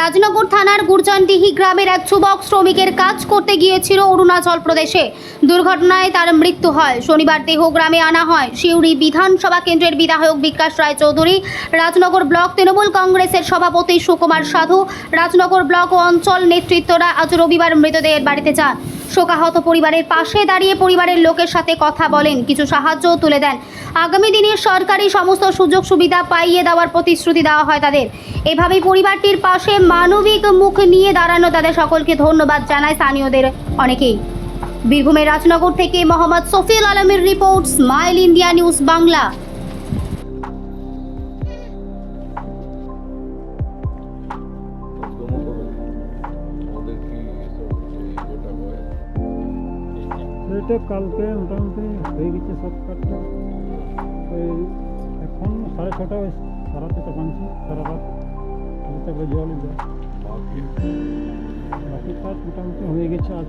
রাজনগর থানার গুরজানডিহি গ্রামের এক যুবক শ্রমিকের কাজ করতে গিয়েছিল অরুণাচল প্রদেশে। দুর্ঘটনায় তার মৃত্যু হয়। শনিবার দেহ গ্রামে আনা হয়। সিউড়ি বিধানসভা কেন্দ্রের বিধায়ক বিকাশ রায় চৌধুরী, রাজনগর ব্লক তৃণমূল কংগ্রেসের সভাপতি সুকুমার সাধু, রাজনগর ব্লক ও অঞ্চল নেতৃত্বরা আজ রবিবার মৃতদেহের বাড়িতে যান। শোকাহত পরিবারের পাশে দাঁড়িয়ে পরিবারের লোকের সাথে কথা বলেন। কিছু সাহায্যও তুলে দেন। আগামী দিনে সরকারি সমস্ত সুযোগ সুবিধা পাইয়ে দেওয়ার প্রতিশ্রুতি দেওয়া হয় তাদের। এভাবেই পরিবারটির পাশে মানবিক মুখ নিয়ে দাঁড়ানো তাদের সকলকে ধন্যবাদ জানায় স্থানীয়দের অনেকেই। বীরভূমের রাজনগর থেকে মোহাম্মদ সফিউল আলমের report, smile India news Bangla. এটা কালকে মোটামুটি হয়ে গেছে সব কাজটা ওই এখন সাড়ে ছটা ওই সারাতে তো বানছি সারা রাত হালকা করে জলই দেয় বাকি বাকি কাজ মোটামুটি হয়ে গেছে আর